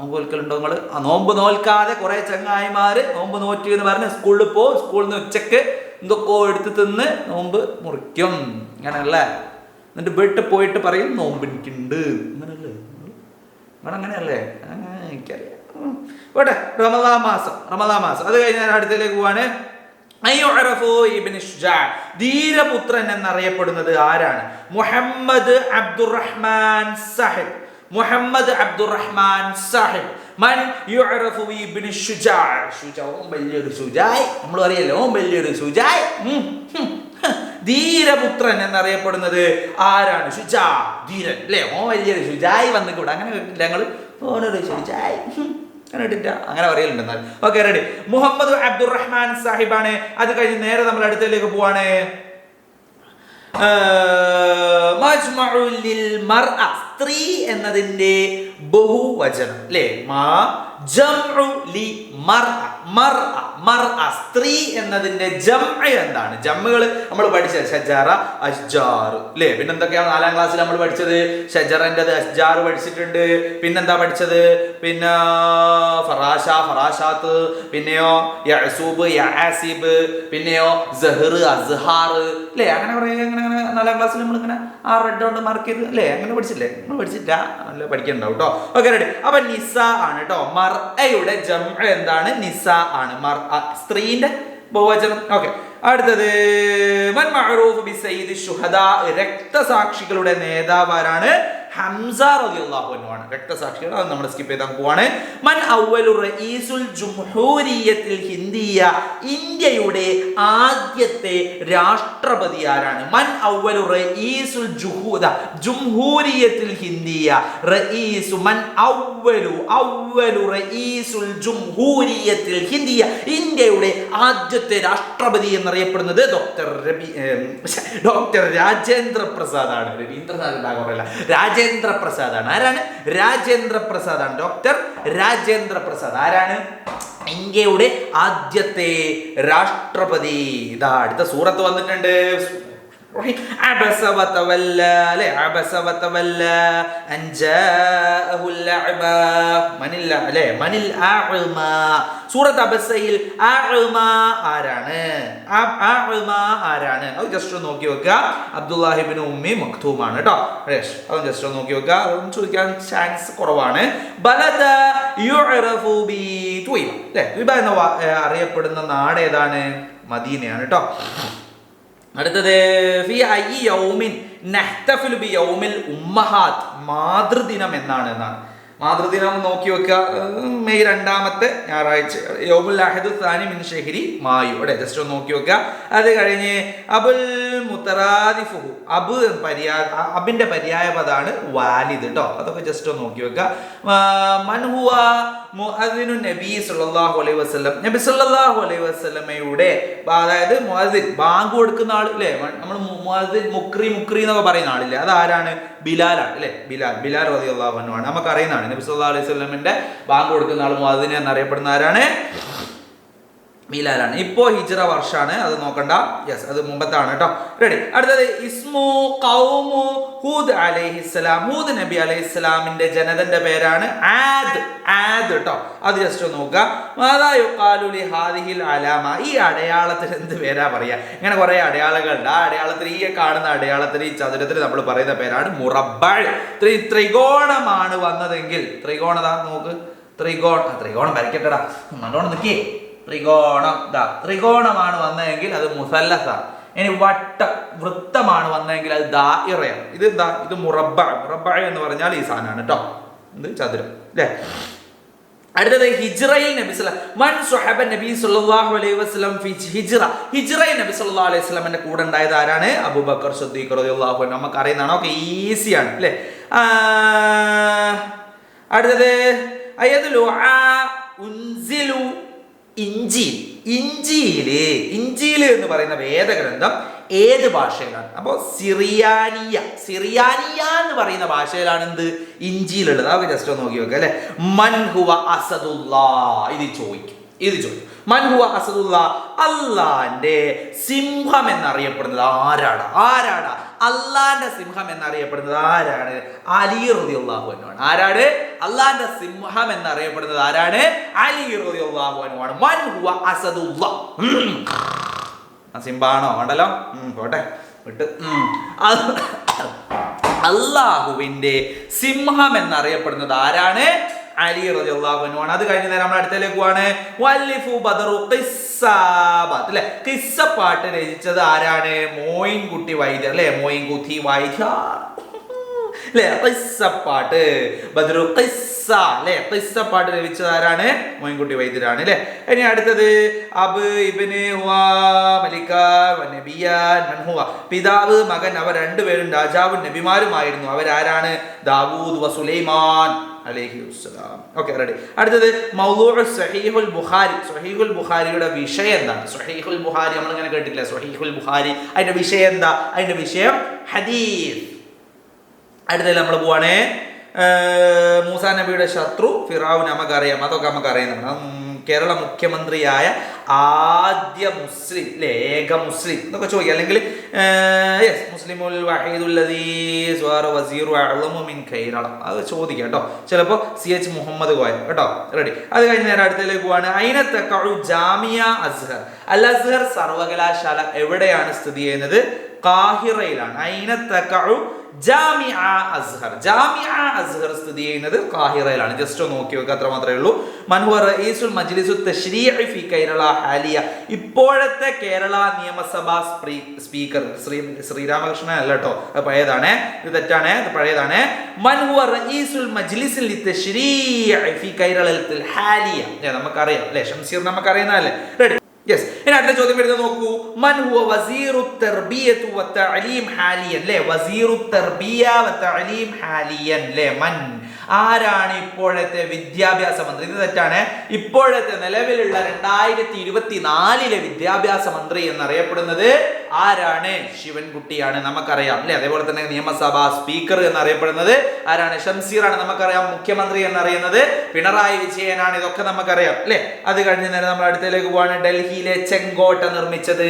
നിങ്ങൾ ആ നോമ്പ് നോൽക്കാതെ കുറേ ചങ്ങായിമാർ നോമ്പ് നോറ്റി എന്ന് പറഞ്ഞ് സ്കൂളിൽ പോ സ്കൂളിൽ നിന്ന് ഉച്ചയ്ക്ക് എന്തൊക്കെയോ എടുത്ത് തിന്ന് നോമ്പ് മുറിക്കും. അങ്ങനെയല്ലേ എന്നിട്ട് വീട്ടിൽ പോയിട്ട് പറയും നോമ്പ് എനിക്കുണ്ട്. അങ്ങനെയല്ലേ ഇവിടെ അങ്ങനെയല്ലേ എനിക്കറിയാം. പോട്ടെ റമദാ മാസം റമദാ മാസം. അത് കഴിഞ്ഞ് ഞാൻ അടുത്തേക്ക് പോവാണ്. ധീരപുത്രൻ എന്നറിയപ്പെടുന്നത് ആരാണ്? മുഹമ്മദ് അബ്ദുറഹ്മാൻ സാഹിബ്. മുഹമ്മദ് അബ്ദുറഹ്മാൻ സാഹിബ്. മൻ യുഅറഫു ഇബ്നു ഷുജാ ഷുജാ ഓൻ വലിയൊരു ഷുജായ് നമ്മൾ അറിയല്ലോ വലിയൊരു ഷുജായ് ധീരപുത്രൻ എന്നറിയപ്പെടുന്നത് ആരാണ്? ഷുജാ ധീരൻ. അല്ലേ? ഓ വലിയൊരു ഷുജായ് വന്നിക്കൂടെ. അങ്ങനെ കേട്ടില്ല ഞങ്ങൾ ഓനൊരു ഷുജായ് ഹും. അങ്ങനെ ഇട്ടില്ല അങ്ങനെ പറയലുണ്ട് എന്നാൽ. ഓക്കെ റെഡി മുഹമ്മദ് അബ്ദുറഹ്മാൻ സാഹിബാണ്. അത് കഴിഞ്ഞ് നേരെ നമ്മൾ അടുത്തേക്ക് പോവാണ്. സ്ത്രീ എന്നതിന്റെ ബഹുവചനം. അല്ലേ മാ ലി മർഅ. മർഅ. മർഅ. സ്ത്രീ എന്നതിന്റെ ജംഅ എന്താണ്? ജമ്മുകൾ നമ്മൾ പഠിച്ചത് ഷജറ അഷ്ജാർ അല്ലേ പിന്നെന്തൊക്കെയാണ് നാലാം ക്ലാസ്സിൽ നമ്മൾ പഠിച്ചത്? ഷജറന്റെത് അഷ്ജാർ പഠിച്ചിട്ടുണ്ട്. പിന്നെന്താ പഠിച്ചത്? പിന്നെ ഫറാഷ ഫറാഷാത്ത്. പിന്നെയോ യഅസൂബ് യാസിബ് പിന്നെയോ സഹർ അസ്ഹാർ അല്ലേ അങ്ങനെ കുറേ അങ്ങനെ അങ്ങനെ നാലാം ക്ലാസ്സിൽ നമ്മൾ ഇങ്ങനെ ആ റെഡ് കൊണ്ട് മാർക്ക് ചെയ്ത് അല്ലേ അങ്ങനെ പഠിച്ചില്ലേ? നമ്മൾ പഠിച്ചില്ല നല്ല പഠിക്കണ്ടാവും കേട്ടോ ഓക്കെ റെഡി അപ്പൊ നിസ ആണ് കേട്ടോ മർഅയുടെ ജം എന്താണ്? നിസ ആണ്. മർ സ്ത്രീന്റെ ബഹുവചനം. ഓക്കെ. അടുത്തത് വൻ മഅറൂഫ് ബി സയ്യിദ് ഷുഹദ രക്തസാക്ഷികളുടെ നേതാവ് ആരാണ്? ഹംസ റളിയല്ലാഹു അൻഹു ആണ്. രക്തസാക്ഷികൾ അത് നമ്മൾ സ്കിപ്പ് ചെയ്താൽ പോവാണ്. മൻ അവലു റഈസുൽ ജംഹൂരിയത്തിൽ ഹിന്ദിയ ഇന്ത്യയുടെ ആദ്യത്തെ രാഷ്ട്രപതി ആരാണ്? മൻ അവലു റഈസുൽ ജുഹൂദ ജംഹൂരിയത്തിൽ ഹിന്ദിയ റഈസു മൻ അവലു അവലു റഈസുൽ ജംഹൂരിയത്തിൽ ഹിന്ദിയ ഇന്ത്യയുടെ ആദ്യത്തെ രാഷ്ട്രപതി എന്നറിയപ്പെടുന്നത് ഡോക്ടർ രവി ഡോക്ടർ രാജേന്ദ്ര പ്രസാദ് ആണ്. രവീന്ദ്രനാഥ് ടാഗോറല്ല രാജേന്ദ്ര പ്രസാദ് ആണ്. ആരാണ്? രാജേന്ദ്ര പ്രസാദ് ആണ്. ഡോക്ടർ രാജേന്ദ്ര പ്രസാദ്. ആരാണ്? ഇന്ത്യയുടെ ആദ്യത്തെ രാഷ്ട്രപതി. ഇതാ അടുത്ത സൂറത്ത് വന്നിട്ടുണ്ട്. അബസ വതവല്ല അല്ലേ അബസ വതവല്ല അൻജാഅഹുൽ അഅബ മനിൽ അല്ലേ മനിൽ അഅമ സൂറത്ത് അബസയിൽ അഅമ ആരാണ്? അഅമ ആരാണ്? അത് ജസ്റ്റ് നോക്കി വെക്കുക. അബ്ദുല്ലാഹ് ഇബ്നു ഉമ്മി മക്തൂം ആണ് കേട്ടോ അത് ജസ്റ്റ് നോക്കി വെക്കുക. അതൊന്നും ചോദിക്കാൻ ചാൻസ് കുറവാണ്. ബലദ യുഅറഫു ബി ത്വയിബ. അല്ലേ എന്ന അറിയപ്പെടുന്ന നാട് ഏതാണ്? മദീനയാണ് കേട്ടോ അടുത്തത് ഫി ഐ മാതൃദിനം എന്നാണ് എന്നാണ്. മാതൃദിനം നോക്കി വെക്കുക. മെയ് രണ്ടാമത്തെ ഞായറാഴ്ച. യോബുൽ അഹദു സാനി മിൻ മായു. ഇവിടെ ജസ്റ്റ് ഒന്ന് നോക്കി വെക്കുക. അത് കഴിഞ്ഞ് അബുൽ മുത്തറാദിഫുഹു. അബ് പര്യാ അബിന്റെ പര്യായ പദമാണ് വാലിദ് കേട്ടോ അതൊക്കെ ജസ്റ്റ് ഒന്ന് നോക്കി വെക്കുക. മൻഹുവ മുഅദ്ദിനു നബി സല്ലല്ലാഹു അലൈഹി വസല്ലം. നബി സല്ലല്ലാഹു അലൈഹി വസല്ലമയുടെ അതായത് മുഅദ്ദിൻ ബാങ്ക് കൊടുക്കുന്ന ആൾ അല്ലേ? നമ്മൾ മുഅദ്ദിൻ മുക്രി മുക്രി എന്നൊക്കെ പറയുന്ന ആളില്ലേ? അത് ആരാണ് ബിലാലാണ് അല്ലേ? ബിലാൽ. ബിലാൽ റളിയല്ലാഹു അൻഹു ആണ്. നമുക്ക് അറിയുന്നതാണ് നബി സല്ലാ അലൈഹി സ്വലമിന്റെ ബാങ്ക് കൊടുക്കുന്ന ആൾ മുഅദ്ദിൻ എന്നറിയപ്പെടുന്ന ആരാണ്? ബിലാലാണ് ഇപ്പോ ഹിജറ വർഷാണ്. അത് നോക്കണ്ട. യെസ് അത് മുമ്പത്താണ് കേട്ടോ. റെഡി അടുത്തത് ഇസ്മു കൗമു ഹൂദ് അലൈഹിസ്സലാം ഹൂദ് നബി അലൈഹി അലൈഹിസ്സലാമിന്റെ ജനതന്റെ പേരാണ് ആദ്. ആദ് കേട്ടോ. അത് ജസ്റ്റ് ഒന്ന് നോക്കുക. ഹാദിഹിൽ അലാമ. ഈ അടയാളത്തിന് എന്ത് പേരാ പറയാ? ഇങ്ങനെ കുറെ അടയാളങ്ങളുണ്ട്. ആ അടയാളത്തിൽ ഈ കാണുന്ന അടയാളത്തിൽ ഈ ചതുരത്തിൽ നമ്മൾ പറയുന്ന പേരാണ് മുറബൾ ത്രി ത്രികോണമാണ് വന്നതെങ്കിൽ ത്രികോണതാ നോക്ക്. ത്രികോണ ത്രികോണം വരയ്ക്കട്ടടാ. നല്ലോണം നിൽക്കേ ത്രികോണം. ദാ ത്രികോണമാണ് വന്നതെങ്കിൽ അത് മുസല്ലസാണ്. ഇനി വട്ട വൃത്തമാണ് വന്നതെങ്കിൽ അത് ദായിറയാണ് ഇത് എന്താ ഇത് മുറബ മുറബ എന്ന് പറഞ്ഞാൽ ഈ സാധനമാണ് കേട്ടോ ഇത് ചതുരം അല്ലേ അടുത്തത് ഹിജ്റയിൽ നബി മൻ സുഹബ നബി സല്ലല്ലാഹു അലൈഹി വസല്ലം ഫി ഹിജ്റ. ഹിജ്റയിൽ നബി സല്ലല്ലാഹു അലൈഹി വസല്ലമിന്റെ കൂടെ ഉണ്ടായത് ആരാണ്? അബൂബക്കർ സിദ്ദീഖ് റളിയല്ലാഹു അൻഹു. നമുക്ക് അറിയുന്നതാണ് ഓക്കെ ഈസിയാണ് അല്ലേ അടുത്തത് അയ്യദുലു ആ ഉൻസിലു ഇഞ്ചി ഇഞ്ചിയിലെ ഇഞ്ചിയിൽ എന്ന് പറയുന്ന വേദഗ്രന്ഥം ഏത് ഭാഷയിലാണ്? അപ്പോൾ സിറിയാനിയ സിറിയാനിയ എന്ന് പറയുന്ന ഭാഷയിലാണ് എന്ത്? ഇഞ്ചിയിലുള്ളത്. അതൊക്കെ ജസ്റ്റ് ഒന്ന് നോക്കി നോക്കുക അല്ലെ? മൻഹുവ അസദുല്ലാ. ഇത് ചോദിക്കും. ഇത് ചോദിക്കും. മൻഹുവ അസദുല്ലാ അള്ളാന്റെ സിംഹം എന്നറിയപ്പെടുന്നത് ആരാണ് ആരാണ് അള്ളാന്റെ സിംഹം എന്നറിയപ്പെടുന്നത് ആരാണ്? അലി അൻഹു ആണ് ആരാണ്? അള്ളാന്റെ സിംഹം എന്നറിയപ്പെടുന്നത് ആരാണ്? അലി അൻഹു ആണ് മൻ ഹുവ അസദുള്ള ഉം. ആ സിംഹാണോ? വേണ്ടല്ലോ? ഉം, പോട്ടെ. വിട്ട്. അള്ളാഹുവിന്റെ സിംഹം എന്നറിയപ്പെടുന്നത് ആരാണ്? അലി റളിയല്ലാഹു ആണ്. അത് കഴിഞ്ഞ നേരം നമ്മൾ അടുത്തേക്ക് പോവാണ്. ബദറു അല്ലെ കിസ്സപ്പാട്ട് രചിച്ചത് ആരാണ്? മോയിൻകുട്ടി വൈദ്യർ. അല്ലെ മോയിൻകുട്ടി വൈദ്യ അല്ലെ പാട്ട്. ബദറു ഖിസ്സപ്പാട്ട് രചിച്ചത് ആരാണ്? മോയിൻകുട്ടി വൈദ്യരാണ്. അല്ലെ ഇനി അടുത്തത് അബ് പിതാവ് മകൻ അവർ രണ്ടുപേരും രാജാവും നബിമാരുമായിരുന്നു. അവരാരാണ്? ദാവൂദ് വ സുലൈമാൻ. അലൈഹി വസ്സലാം. ഓക്കെ റെഡി അടുത്തത് മൗദൂഉ സഹീഹുൽ ബുഖാരി. സഹീഹുൽ ബുഖാരിയുടെ വിഷയം എന്താണ്? സഹീഹുൽ ബുഖാരി നമ്മൾ ഇങ്ങനെ കേട്ടിട്ടില്ല? സഹീഹുൽ ബുഖാരി അതിന്റെ വിഷയം എന്താ? അതിന്റെ വിഷയം ഹദീസ്. അടുത്തത് നമ്മൾ പോവാണേ മൂസാ നബിയുടെ ശത്രു ഫിറാവു നമുക്കറിയാം. അതൊക്കെ നമുക്ക് അറിയുന്നതാണ് ഉം, കേരള മുഖ്യമന്ത്രിയായ ആദ്യ മുസ്ലിം അല്ലേ ഏക മുസ്ലിം എന്നൊക്കെ ചോദിക്കുക. അല്ലെങ്കിൽ യെസ് മുസ്ലിമുൽ മിൻ കേരള അത് ചോദിക്കുക കേട്ടോ. ചിലപ്പോൾ സി എച്ച് മുഹമ്മദ് കോയ കേട്ടോ റെഡി അത് കഴിഞ്ഞ് നേരെ അടുത്തതിലേക്ക് പോവാണ്. അയിനത്തക്കഴു ജാമിയ അസ്ഹർ. അൽ അസ്ഹർ സർവകലാശാല എവിടെയാണ് സ്ഥിതി ചെയ്യുന്നത്? കാഹിറയിലാണ്. അയിനത്തക്കഴു ജാമിഅ അസ്ഹർ. ജാമിഅ അസ്ഹർ സ്ഥിതി ചെയ്യുന്നത് കാഹിറയിലാണ്. ജസ്റ്റ് നോക്കി വെക്കുക അത്ര മാത്രമേ ഉള്ളൂ. മൻഹുവ റഈസുൽ മജ്ലിസു തശ്രീഇ ഫി കേരള ഹാലിയ. ഇപ്പോഴത്തെ കേരള നിയമസഭാ സ്പീക്കർ ശ്രീ ശ്രീരാമകൃഷ്ണൻ അല്ല കേട്ടോ അത് പഴയതാണ്. ഇത് തെറ്റാണ്. ഇത് പഴയതാണ്. മൻഹുവ റഈസുൽ മജ്ലിസിൽ ഫി കേരളത്തിൽ ഹാലിയ. നമുക്കറിയാം. അല്ലേ ഷംസീർ നമുക്കറിയുന്നതല്ലേ? റെഡി യെസ് ഇനി അടുത്ത ചോദ്യം വരുന്നത് നോക്കൂ. മൻ ഹുവ വസീറു തർബിയത്തു വ തഅലീം ഹാലിയൻ ല്ലേ? വസീറു തർബിയ വ തഅലീം ഹാലിയൻ ല്ലേ? മൻ. ആരാണ് ഇപ്പോഴത്തെ വിദ്യാഭ്യാസ മന്ത്രി? ഇത് തെറ്റാണ്. ഇപ്പോഴത്തെ നിലവിലുള്ള രണ്ടായിരത്തി ഇരുപത്തിനാലിലെ വിദ്യാഭ്യാസ മന്ത്രി എന്നറിയപ്പെടുന്നത് ആരാണ്? ശിവൻകുട്ടിയാണ് നമുക്കറിയാം അല്ലെ അതേപോലെ തന്നെ നിയമസഭാ സ്പീക്കർ എന്നറിയപ്പെടുന്നത് ആരാണ്? ഷംസീറാണ് നമുക്കറിയാം മുഖ്യമന്ത്രി എന്നറിയുന്നത്. പിണറായി വിജയനാണ് ഇതൊക്കെ നമുക്കറിയാം അല്ലെ അത് കഴിഞ്ഞ നേരം നമ്മൾ അടുത്തേക്ക് പോവാണ് ഡൽഹിയിലെ ചെങ്കോട്ട നിർമ്മിച്ചത്.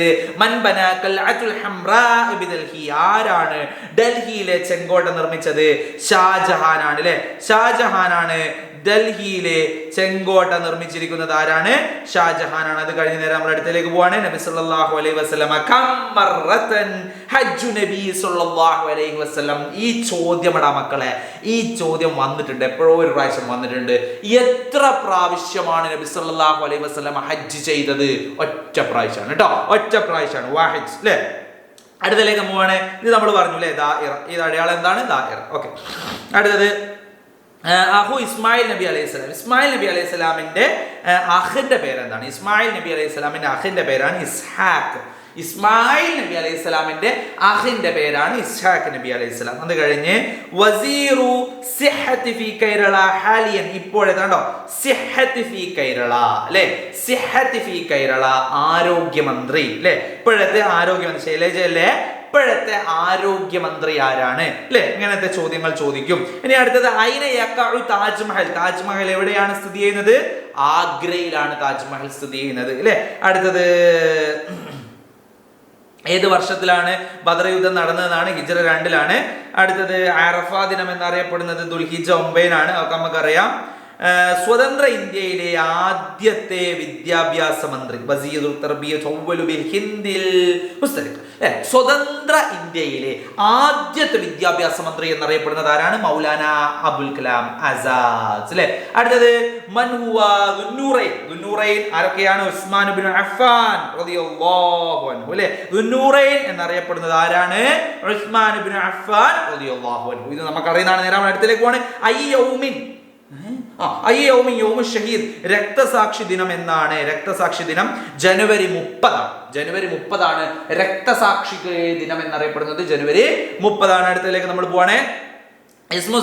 ആരാണ് ഡൽഹിയിലെ ചെങ്കോട്ട നിർമ്മിച്ചത്? ഷാജഹാനാണ് അല്ലെ? ഷാജഹാനാണ് ഡൽഹിയിലെ ചെങ്കോട്ട നിർമ്മിച്ചിരിക്കുന്നത് ആരാണ്? ഷാജഹാനാണ്. അത് കഴിഞ്ഞ നേരം നമ്മൾ അടുത്തേക്ക് പോവാണ്. നബി സല്ലല്ലാഹു അലൈഹി വസല്ലമ കമ്മറത്തൻ ഹജ്ജു നബി സല്ലല്ലാഹു അലൈഹി വസല്ലം. ഈ ചോദ്യമടാ മക്കളെ ഈ ചോദ്യം വന്നിട്ടുണ്ട്. എപ്പോഴോ ഒരു പ്രാവശ്യം വന്നിട്ടുണ്ട്. എത്ര പ്രാവശ്യമാണ് നബി സല്ലല്ലാഹു അലൈഹി വസല്ലം ഹജ്ജ് ചെയ്തത്? ഒറ്റ പ്രാവശ്യമാണ് കേട്ടോ. ഒറ്റ പ്രാവശ്യമാണ്. വാഹിജ് അല്ലേ? അടുത്തതിലേക്ക് പോവാണ്. ഇത് നമ്മൾ പറഞ്ഞു അല്ലേ? ദാഇറ. ഈ അടയാളം എന്താണ്? ദാഇറ. ഓക്കെ. അടുത്തത് അഹു ഇസ്മായിൽ നബി അലൈഹി സ്വലാം. ഇസ്മായിൽ നബി അലൈഹി സ്വലാമിന്റെ അഹിന്റെ പേരെന്താണ്? ഇസ്മായിൽ നബി അലൈഹി സ്വലാമിന്റെ അഹിന്റെ പേരാണ് ഇസ്ഹാഖ്. ഇസ്മായിൽ നബി അലൈഹി സ്വലാമിന്റെ അഹിന്റെ പേരാണ് ഇസ്ഹാഖ് നബി അലൈഹി സ്വലാം. അത് കഴിഞ്ഞ് വസീറു സിഹത്തി ഫി കേരള ഹാലിയൻ. ഇപ്പോഴേതാണ്ടോ സിഹത്തി ഫി കേരള അല്ലെ? സിഹത്തി ഫി കേരള ആരോഗ്യമന്ത്രി അല്ലെ? ഇപ്പോഴത്തെ ആരോഗ്യമന്ത്രി ശൈലജ ഇപ്പോഴത്തെ ആരോഗ്യമന്ത്രി ആരാണ്? അല്ലെ ഇങ്ങനത്തെ ചോദ്യങ്ങൾ ചോദിക്കും. ഇനി അടുത്തത് അയിന യക്കഉ താജ്മഹൽ? താജ്മഹൽ എവിടെയാണ് സ്ഥിതി ചെയ്യുന്നത്? ആഗ്രയിലാണ് താജ്മഹൽ സ്ഥിതി ചെയ്യുന്നത് അല്ലെ അടുത്തത് ഏത് വർഷത്തിലാണ് ബദർ യുദ്ധം നടന്നതെന്നാണ് ഹിജറ രണ്ടിലാണ്. അടുത്തത് അറഫ ദിനം എന്നറിയപ്പെടുന്നത് ദുൽഹിജ ഒമ്പതിനാണ്. അതൊക്കെ നമുക്കറിയാം സ്വതന്ത്ര ഇന്ത്യയിലെ ആദ്യത്തെ വിദ്യാഭ്യാസ മന്ത്രി അവ്വലു ഹിന്ദിൽ? സ്വതന്ത്ര ഇന്ത്യയിലെ ആദ്യത്തെ വിദ്യാഭ്യാസ മന്ത്രി എന്നറിയപ്പെടുന്നത് ആരാണ്? മൗലാന അബുൽ കലാം ആസാദ് അല്ലെ? അടുത്തത് മൻഹുവ ആരൊക്കെയാണ്? ഉസ്മാൻ ബിൻ റളിയല്ലാഹു അൻഹു അല്ലെ? എന്നറിയപ്പെടുന്നത് ആരാണ്? ഉസ്മാൻ ബിൻ അഫ്ഫാൻ റളിയല്ലാഹു അൻഹു. ഇത് അടുത്തേക്ക് പോവാണ്. ഷഹീദ് രക്തസാക്ഷി ദിനം എന്നാണ്. രക്തസാക്ഷി ദിനം ജനുവരി മുപ്പതാണ്. ജനുവരി മുപ്പതാണ് രക്തസാക്ഷി ദിനം എന്നറിയപ്പെടുന്നത്. ജനുവരി മുപ്പതാണ്. അടുത്തതിലേക്ക് നമ്മൾ പോവാണേ. ഇസ്മു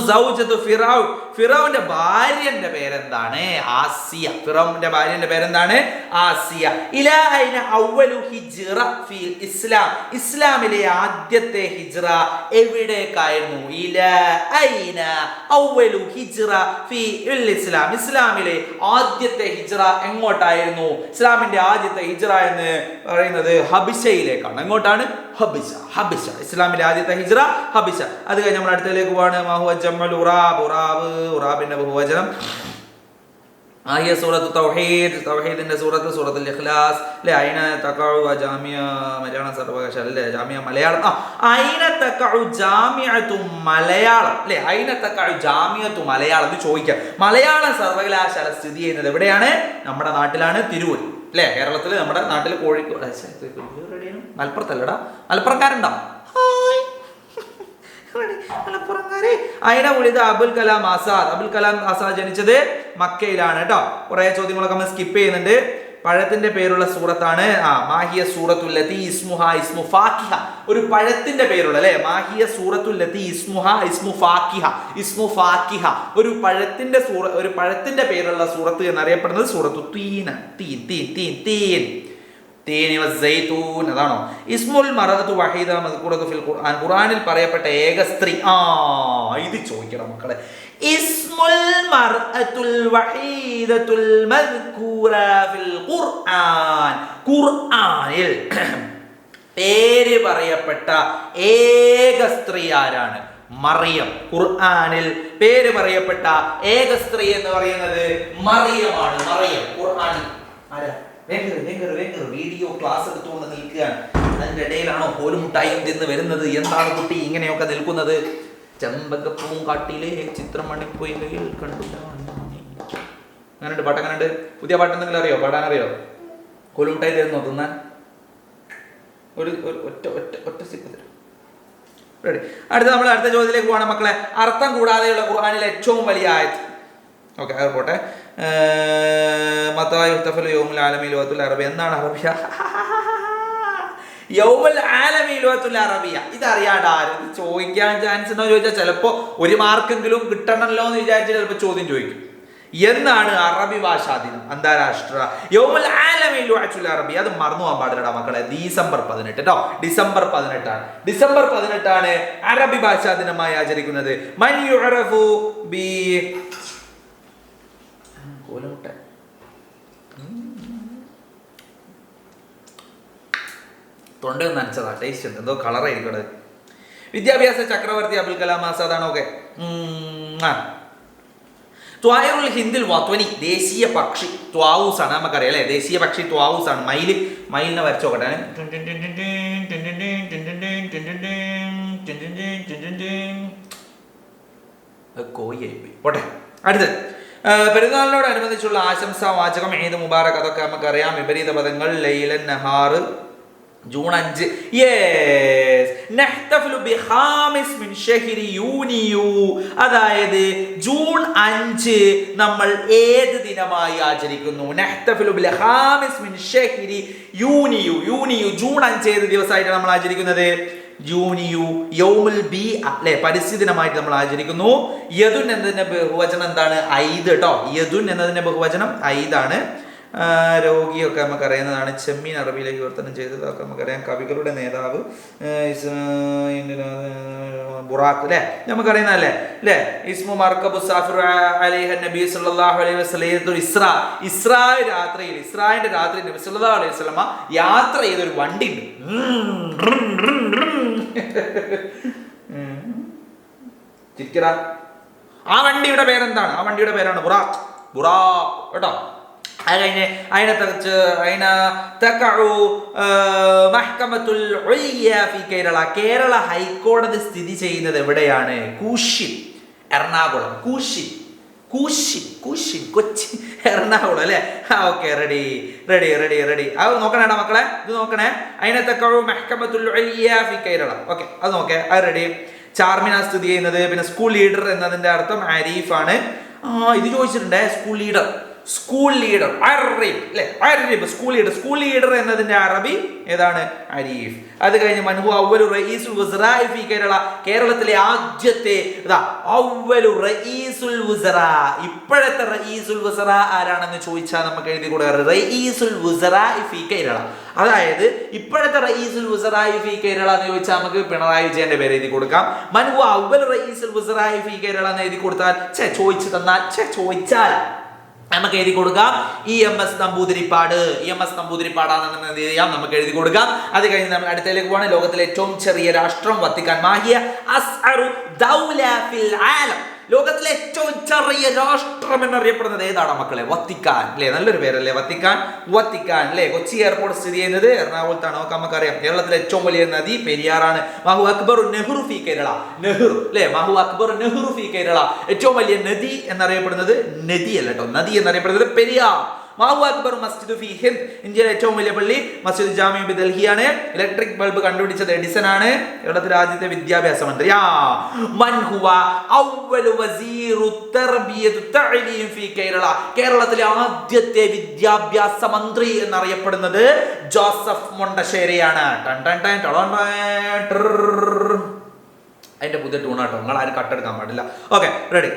ഫിറൗന്റെ ഭാര്യന്റെ പേരെന്താണ്? ആസിയ. ഫിറോന്റെ ഭാര്യന്റെ പേരെന്താണ്? ആസിയ. ഇലാ ഐന അവ്വലു ഹിജ്റ ഫി ഇസ്ലാം. ഇസ്ലാമിലെ ആദ്യത്തെ ഹിജ്റ എവിടേക്കായിരുന്നു? ഇലാ ഐന അവ്വലു ഹിജ്റ ഫി ഇസ്ലാം. ഇസ്ലാമിലെ ആദ്യത്തെ ഹിജ്റ എങ്ങോട്ടായിരുന്നു? ഇസ്ലാമിന്റെ ആദ്യത്തെ ഹിജ്റ എന്ന് പറയുന്നത് ഹബിഷയിലേക്കാണ് എങ്ങോട്ടാണ്? ഹബിഷ ഹബിഷ ഇസ്ലാമിലെ ആദ്യത്തെ ഹിജ്റ ഹബിഷ അത് കഴിഞ്ഞ് നമ്മൾ അടുത്തതിലേക്ക് പോവാണ്. മഹുവ ജമ്മൽ ഉറാബ് ഉറാബ് ഉറാബിന്റെ ബഹുവചനം. ആഹിയ സൂറത്ത് തൗഹീദ് തൗഹീദിന്റെ സൂറത്ത് സൂറത്തുൽ ഇഖ്ലാസ് അല്ലെ ഐന തഖഉ ജാമിയ മലയാളം സർവകലാശാല അല്ലേ? ജാമിയ മലയാളം. ആ അയിന തഖഉ ജാമിഅത്തു മലയാളം അല്ലേ ഐന തഖഉ ജാമിഅത്തു മലയാളം എന്ന് ചോദിക്കാം. മലയാളം സർവകലാശാല സ്ഥിതി ചെയ്യുന്നത് എവിടെയാണ്? നമ്മുടെ നാട്ടിലാണ് തിരൂർ അല്ലെ കേരളത്തിൽ നമ്മുടെ നാട്ടിൽ കോഴിക്കോട്. മലപ്പുറത്തല്ലടാ. മലപ്പുറക്കാരുണ്ടോ ഹായ്. മലപ്പുറംകാരെ അയിന ഉളിത് അബുൽ കലാം ആസാദ്. അബുൽ കലാം ആസാദ് ജനിച്ചത് മക്കയിലാണ് കേട്ടോ. കുറെ ചോദ്യങ്ങളൊക്കെ നമ്മൾ സ്കിപ്പ് ചെയ്യുന്നുണ്ട്. പഴത്തിന്റെ പേരുള്ള സൂറത്താണ്. ആ മാഹിയ സൂറത്തുല്ലത്തി ഇസ്മുഹ ഇസ്മു ഫാക്കിഹ ഒരു പഴത്തിന്റെ പേരുള്ള അല്ലെ? മാഹിയ സൂറത്തുല്ലത്തി ഇസ്മുഹ ഇസ്മു ഫാക്കിഹ ഇസ്മു ഫാക്കിഹ ഒരു പഴത്തിന്റെ സൂറ ഒരു പഴത്തിന്റെ പേരുള്ള സൂറത്ത് എന്നറിയപ്പെടുന്നത് സൂറത്തു തീന തീൻ തീൻ തീൻ തീൻ. തേനി വസ്സൈത്തൂൻ അതാണോ? ഇസ്മുൽ മറഹത്തു വഹീദ മദ്കൂറത്തു ഫിൽ ഖുർആൻ. ഖുർആനിൽ പറയപ്പെട്ട ഏക സ്ത്രീ. ആ ഇത് ചോദിക്കണം മക്കളെ. ഇസ്മുൽ മർഅത്തുൽ വഹീദത്തുൽ മസ്കൂറ ഫിൽ ഖുർആൻ. ഖുർആനിൽ പേര് പറയപ്പെട്ട ഏക സ്ത്രീ ആരാണ്? മറിയം. ഖുർആനിൽ പേര് പറയപ്പെട്ട ഏക സ്ത്രീ എന്ന് പറയുന്നത് മറിയമാണ്. മറിയം. ഖുർആനിൽ. ആരാ? വേഗം വേഗം വേഗം വീഡിയോ ക്ലാസ് എടുത്തുകൊണ്ട് നിൽക്കുകയാണ്. അതിന്റെ ഇടയിലാണോ കോലുമുട്ടായും തിന്ന് വരുന്നത്? എന്താണ് കുട്ടി ഇങ്ങനെയൊക്കെ നിൽക്കുന്നത്? ചെമ്പകപ്പൂ കാട്ടിലെ ചിത്രമണിപ്പൊയിലയിൽ കണ്ടു അങ്ങനെയുണ്ട് പാട്ട്? അങ്ങനെയുണ്ട് പുതിയ പാട്ട് എന്തെങ്കിലും അറിയോ? പാടാൻ അറിയോ കോലുമുട്ടായി തരുന്നോ തിന്നാൻ. ഒരു ഒറ്റ ഒറ്റ ഒറ്റ സിപ്പ് തരും റെഡി അടുത്ത നമ്മൾ അടുത്ത ചോദ്യത്തിലേക്ക് പോകണം മക്കളെ. അർത്ഥം കൂടാതെയുള്ള ഖുർആാനിലെ ഏറ്റവും വലിയ ആയത് ഓക്കെ അത് പോട്ടെ. മത്തായി ഉത്തഫൽ യോമുൽ ആലമി ലോകത്തുൽ അറബി എന്താണ് അറബിയ? യൗമുൽ ആലമി ലോകത്തുൽ അറബിയ. ഇതറിയാണ്ട് ആരും ചോദിക്കാൻ ചാൻസ് ഉണ്ടോ ചോദിച്ചാൽ ചിലപ്പോൾ ഒരു മാർക്കെങ്കിലും കിട്ടണമല്ലോ എന്ന് വിചാരിച്ച് ചിലപ്പോൾ ചോദ്യം ചോദിക്കും. എന്നാണ് അറബി ഭാഷാ ദിനം അന്താരാഷ്ട്ര. യോമൽ ആലമി ലോകത്തുൽ അറബി അത് മറന്നു പോകാൻ പാടില്ലടാ മക്കളെ. ഡിസംബർ പതിനെട്ട് കേട്ടോ ഡിസംബർ പതിനെട്ടാണ്. ഡിസംബർ പതിനെട്ടാണ് അറബി ഭാഷാ ദിനമായി ആചരിക്കുന്നത്. മൻ യുറഫു ബി തൊണ്ട നനച്ചതാ ടേസ്റ്റ് ഉണ്ട് എന്തോ കളറായിരിക്കും അത് വിദ്യാഭ്യാസ ചക്രവർത്തി അബുൽ കലാം ആസാദാണ് ഓക്കെ ആ ത്വായറുൽ ഹിന്ദിൽ വത്വനി ദേശീയ പക്ഷി ത്വാവൂസ് ആണ് നമുക്കറിയാം അല്ലേ ദേശീയ പക്ഷി ത്വാവൂസ് ആണ് മയിൽ മയിലിനെ വരച്ചു നോക്കട്ടെ കോയിയായി പോയി പോട്ടെ അടുത്ത് ആ, പെരുന്നാളിനോടനുബന്ധിച്ചുള്ള ആശംസാ വാചകം ഏത് മുബാറക് അതൊക്കെ നമുക്കറിയാം വിപരീത പദങ്ങൾ ലൈലൻ നഹാർ ജൂൺ അഞ്ച്. യൂനിയു. അതായത് ജൂൺ അഞ്ച് നമ്മൾ ഏത് ദിനമായി ആചരിക്കുന്നു? യൂനിയു. യൂനിയു ജൂൺ അഞ്ച് ഏത് ദിവസമായിട്ടാണ് നമ്മൾ ആചരിക്കുന്നത്? ജൂനിയു യൗമുൽ ബി അല്ലെ പരിസ്ഥിതി ദിനമായിട്ട് നമ്മൾ ആചരിക്കുന്നു. യദുൻ എന്നതിന്റെ ബഹുവചനം എന്താണ്? ഐദ് കേട്ടോ യദുൻ എന്നതിന്റെ ബഹുവചനം ഐദാണ്. രോഗിയൊക്കെ നമുക്ക് അറിയുന്നതാണ് ചെമ്മീൻ അറബിയിലേക്ക് വിവർത്തനം ചെയ്തതൊക്കെ നമുക്കറിയാം. കവികളുടെ നേതാവ് ബുറാഖ് അല്ലേ? നമുക്കറിയുന്നതല്ലേ? അല്ലേ? ഇസ്മു മർക്കബു സാഫിർ അലൈഹി നബി സല്ലല്ലാഹു അലൈഹി വസല്ലം ഇസ്രാ ഇസ്രാ രാത്രിയിൽ ഇസ്രായിന്റെ രാത്രി നബി സല്ലല്ലാഹു അലൈഹി വസല്ലമ യാത്ര ചെയ്തൊരു വണ്ടി ഉണ്ട്. ആ വണ്ടിയുടെ പേരെന്താണ്? ആ വണ്ടിയുടെ പേരാണ് ബുറാഖ്. ബുറാഖ്. കേട്ടോ? അത് കഴിഞ്ഞ് അതിനെ തകച്ച് അതിന തക്കഴു മഹ്കമത്തുൽ ഫി കേരള. കേരള ഹൈക്കോടതി സ്ഥിതി ചെയ്യുന്നത് എവിടെയാണ്? കൂഷിൻ എറണാകുളം. കൂഷിൻ കൂശി കൂശി കൊച്ചി എറണാകുളം അല്ലേ? ആ okay ready ready ready ready. അത് നോക്കണേടാ മക്കളെ ഇത് നോക്കണേ. അതിനെ തക്കഴു മെഹ്കമത്തുൽ ഫി കേരള. ഓക്കെ അത് നോക്കേ അത് റെഡി. ചാർമിന സ്ഥിതി ചെയ്യുന്നത് പിന്നെ സ്കൂൾ ലീഡർ എന്നതിന്റെ അർത്ഥം ആരീഫാണ്. ആ ഇത് ചോദിച്ചിട്ടുണ്ടേ school leader. School leader Arab അല്ലെ? Arab school leader school leader എന്നതിന്റെ അറബി ഏതാണ്? അരീഫ്. അത് കഴിഞ്ഞ് മൻഹു അവലു വസ്റാഇ ഫി കേരള കേരളത്തിലെ ആദ്യത്തെ അവലു റഈസുൽ വുസറ. ഇപ്പോഴത്തെ റഈസുൽ വുസറ ആരാണെന്ന് ചോദിച്ചാൽ നമുക്ക് എഴുതി കൊടുക്കുക വസ്റാ ഫി കേരള. അതായത് ഇപ്പോഴത്തെ വസ്റാ ഫി കേരള എന്ന് ചോദിച്ചാൽ നമുക്ക് പിണറായി വിജയന്റെ പേര് എഴുതി കൊടുക്കാം. മൻഹു അവൽ വസ്റാ ഫി കേരള എന്ന് എഴുതി കൊടുത്താൽ ഛേ ചോദിച്ചു തന്നാൽ ചോദിച്ചാൽ നമുക്ക് എഴുതി കൊടുക്കാം. E M S Namboodiripad. E M S നമ്പൂതിരിപ്പാടാണെന്ന് എന്ത് ചെയ്യാം? നമുക്ക് എഴുതി കൊടുക്കാം. അത് കഴിഞ്ഞ് നമ്മൾ അടുത്തേക്ക് പോകണം ലോകത്തിലെ ഏറ്റവും ചെറിയ രാഷ്ട്രം വത്തിക്കാൻ മാഹിയ അസ്അറു ദൗല ഫിൽ ആലം. ലോകത്തിലെ ഏറ്റവും ചെറിയ രാഷ്ട്രം എന്നറിയപ്പെടുന്നത് ഏതാണ് മക്കളെ? വത്തിക്കാൻ അല്ലേ നല്ലൊരു പേരല്ലേ വത്തിക്കാൻ? വത്തിക്കാൻ അല്ലേ കൊച്ചി എയർപോർട്ട് സ്ഥിതി ചെയ്യുന്നത് എറണാകുളത്താണ്. നമുക്ക് നമുക്കറിയാം. കേരളത്തിലെ ഏറ്റവും വലിയ നദി പെരിയാറാണ്. മഹു അക്ബർ നെഹ്റു ഫി കേരള. നെഹ്റു അല്ലേ മഹു അക്ബർ നെഹ്റു ഫി കേരള. ഏറ്റവും വലിയ നദി എന്നറിയപ്പെടുന്നത് നദി അല്ല കേട്ടോ. നദി എന്നറിയപ്പെടുന്നത് പെരിയാർ. മാവു അക്ബർ മസ്ജിദ് ഫി ഹിന്ദ് ഇന്ത്യയിലെ ഏറ്റവും വലിയ പള്ളി മസ്ജിദ് ജാമിയ ഡൽഹിയാണ് ഇലക്ട്രിക് ബൾബ് കണ്ടുപിടിച്ചത് എഡിസൺ ആണ്. കേരളത്തിലെ രാജ്യത്തെ വിദ്യാഭ്യാസ മന്ത്രി. ആ. മൻ ഹുവ അവ്വലു വസീറു തർബിയത്തു തഅലീം ഫി കേരള. കേരളത്തിലെ ആദ്യത്തെ വിദ്യാഭ്യാസ മന്ത്രി എന്നറിയപ്പെടുന്നത് ജോസഫ് മൊണ്ടശ്ശേരിയാണ്. ടൺ ടൺ ടൺ ടൺ അതിന്റെ പുതിയ ടൂണാട്ടോ നിങ്ങൾ ആരും കട്ടെടുക്കാൻ പാടില്ല. ഓക്കെ റെഡി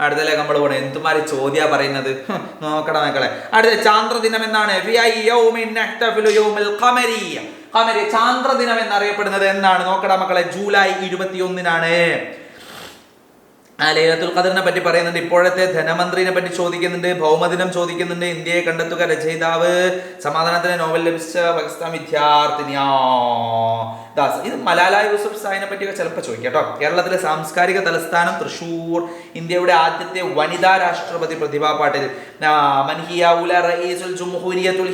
അടുത്തലേക്ക് നമ്മൾ പോണേ. എന്തുമാതിരി ചോദ്യ പറയുന്നത്? നോക്കണം മക്കളെ. അടുത്ത ചാന്ദ്രദിനം എന്നാണ്? ചാന്ദ്രദിനം എന്നറിയപ്പെടുന്നത് എന്നാണ്? നോക്കടാ മക്കളെ. ജൂലൈ ഇരുപത്തിയൊന്നിനാണ്. ആ ലൈലത്തുൽ ഖദറിനെ പറ്റി പറയുന്നുണ്ട്. ഇപ്പോഴത്തെ ധനമന്ത്രിനെ പറ്റി ചോദിക്കുന്നുണ്ട് ഭൗമദിനം ചോദിക്കുന്നുണ്ട്. ഇന്ത്യയെ കണ്ടെത്തുക രചയിതാവ് സമാധാനത്തിന് നോവൽ ലഭിച്ച പാകിസ്ഥാൻ വിദ്യാർത്ഥിനിയാ ദാസ് ഇത് മലാല യൂസഫ് സായിനെ പറ്റിയൊക്കെ ചിലപ്പോൾ ചോദിക്കാം കേട്ടോ. കേരളത്തിലെ സാംസ്കാരിക തലസ്ഥാനം തൃശൂർ ഇന്ത്യയുടെ ആദ്യത്തെ വനിതാ രാഷ്ട്രപതി പ്രതിഭാ പാട്ടിൽ. ഉല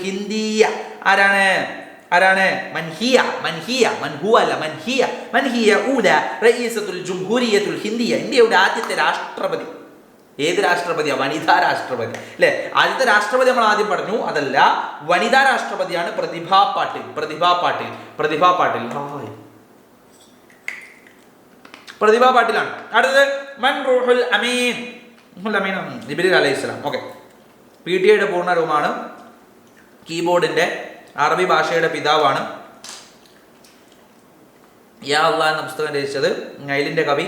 ഹിന്ദിയ. ആരാണ്? ആരാണ്? മൻഹിയ മൻഹിയ മൻഹു അല്ല മൻഹിയ മൻഹിയ ഊല റയീസത്തുൽ ജുംഹൂരിയത്തുൽ ഹിന്ദിയ ഇന്ത്യയുടെ ആദ്യത്തെ രാഷ്ട്രപതി. ഏത് രാഷ്ട്രപതിയാണ് വനിതാ രാഷ്ട്രപതി. അല്ലെ? ആദ്യത്തെ രാഷ്ട്രപതി നമ്മൾ ആദ്യം പറഞ്ഞു. അതല്ല വനിതാ രാഷ്ട്രപതിയാണ് പ്രതിഭാ പാട്ടിൽ. പ്രതിഭാ പാട്ടിൽ. പ്രതിഭാ പാട്ടിൽ. പ്രതിഭ പാട്ടിലാണ്. അടുത്തത് മൻ റൂഹുൽ അമീൻ. അമീൻ ജിബിലി അലൈഹി സ്വലാം ഓക്കെ. പി ടി ഐയുടെ പൂർണരൂപമാണ് കീബോർഡിന്റെ അറബി ഭാഷയുടെ പിതാവാണ്. യാ അള്ളാഹ് എന്ന പുസ്തകം രചിച്ചത് നൈലിന്റെ കവി.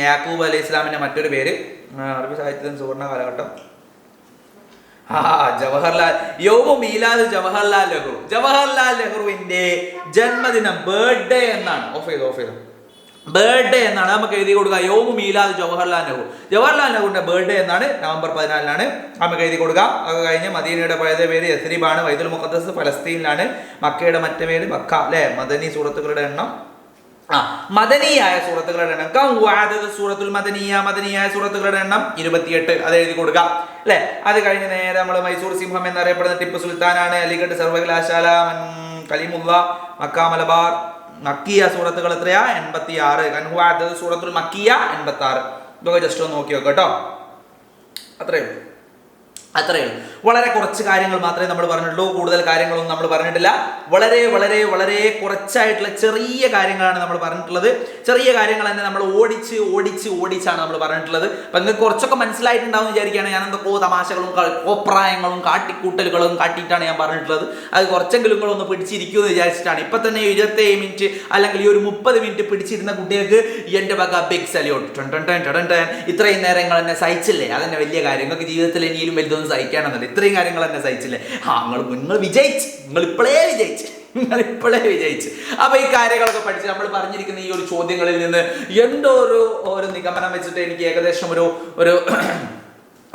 യാക്കൂബ് അലൈഹി ഇസ്ലാമിന്റെ മറ്റൊരു പേര്. അറബി സാഹിത്യത്തിന് സുവർണ കാലഘട്ടം. ആ ജവഹർലാൽ യോമു മീലാദ് ജവഹർലാൽ നെഹ്റു. ജവഹർലാൽ നെഹ്റുവിന്റെ ജന്മദിനം ബർത്ത്ഡേ എന്നാണ്. ഓഫ് ചെയ്തു ഓഫ് ചെയ്തു. ബർത്ത്ഡേ എന്നാണ് നമുക്ക് എഴുതി കൊടുക്കുക. യോമു മീലാദ് ജവഹർലാൽ നെഹ്റു. ജവഹർലാൽ നെഹ്റുവിന്റെ ബർത്ത്ഡേ എന്നാണ് നവംബർ പതിനാലിനാണ് നമുക്ക് എഴുതി കൊടുക്കുക. അത് കഴിഞ്ഞ് മദീനയുടെ പഴയ പേര് യസ്രീബാണ്. വൈദുൽ മുഖദ്ദസ് ഫലസ്തീനിലാണ്. മക്കയുടെ മറ്റേ പേര് മക്ക അല്ലെ? മദനി സൂറത്തുകളുടെ എണ്ണം. ആ മദനീയായ സൂറത്തുകളുടെ എണ്ണം. സൂറത്തുൽ മദനീയ മദനീയായ സൂറത്തുകളുടെ എണ്ണം ഇരുപത്തിയെട്ട്. അത് എഴുതി കൊടുക്കുക. അല്ലെ? അത് കഴിഞ്ഞ് നേരെ നമ്മൾ മൈസൂർ സിംഹം എന്നറിയപ്പെടുന്ന ടിപ്പു സുൽത്താനാണ്. അലിഗഡ് സർവകലാശാല കലിമുല്ല മക്ക മലബാർ. മക്കിയ സൂറത്തുകൾ എത്രയാ? എൺപത്തി ആറ് കൻഹുവാദത് സൂറത്തുൽ മക്കിയ എൺപത്തി ആറ് ഇതൊക്കെ ജസ്റ്റ് ഒന്ന് നോക്കി നോക്കാം കേട്ടോ. അത്രയേ ഉള്ളൂ. അത്രയേ ഉള്ളൂ. വളരെ കുറച്ച് കാര്യങ്ങൾ മാത്രമേ നമ്മൾ പറഞ്ഞിട്ടുള്ളൂ. കൂടുതൽ കാര്യങ്ങളൊന്നും നമ്മൾ പറഞ്ഞിട്ടില്ല. വളരെ വളരെ വളരെ കുറച്ചായിട്ടുള്ള ചെറിയ കാര്യങ്ങളാണ് നമ്മൾ പറഞ്ഞിട്ടുള്ളത്. ചെറിയ കാര്യങ്ങൾ തന്നെ നമ്മൾ ഓടിച്ച് ഓടിച്ച് ഓടിച്ചാണ് നമ്മൾ പറഞ്ഞിട്ടുള്ളത്. അപ്പം നിങ്ങൾക്ക് കുറച്ചൊക്കെ മനസ്സിലായിട്ടുണ്ടാവും വിചാരിക്കുകയാണ്. ഞാൻ എന്തൊക്കെ തമാശകളും കോപ്രായങ്ങളും കാട്ടിക്കൂട്ടലുകളും കാട്ടിയിട്ടാണ് ഞാൻ പറഞ്ഞിട്ടുള്ളത്. അത് കുറച്ചെങ്കിലും നിങ്ങളൊന്ന് പിടിച്ചിരിക്കുമെന്ന് വിചാരിച്ചിട്ടാണ്. ഇപ്പം തന്നെ ഇരുപത്തേഴ് മിനിറ്റ് അല്ലെങ്കിൽ ഈ ഒരു മുപ്പത് മിനിറ്റ് പിടിച്ചിരുന്ന കുട്ടികൾക്ക് എന്റെ വക ബിഗ് സല്യൂട്ട് ഇത്രയും നേരങ്ങൾ എന്നെ സഹിച്ചില്ലേ? അതെന്നെ വലിയ കാര്യം. നിങ്ങൾക്ക് ജീവിതത്തിൽ ഇനിയും വലുതൊന്നും സഹിക്കാണെന്നില്ല ഇത്രയും കാര്യങ്ങൾ എന്നെ സഹിച്ചില്ലേ? ആ നിങ്ങൾ നിങ്ങൾ വിജയിച്ച്. നിങ്ങൾ ഇപ്പോഴേ വിജയിച്ച്. നിങ്ങൾ ഇപ്പോഴേ വിജയിച്ച്. അപ്പൊ ഈ കാര്യങ്ങളൊക്കെ പഠിച്ച് നമ്മൾ പറഞ്ഞിരിക്കുന്ന ഈ ഒരു ചോദ്യങ്ങളിൽ നിന്ന് എന്തോ ഒരു ഒരു നിഗമനം വെച്ചിട്ട് എനിക്ക് ഏകദേശം ഒരു ഒരു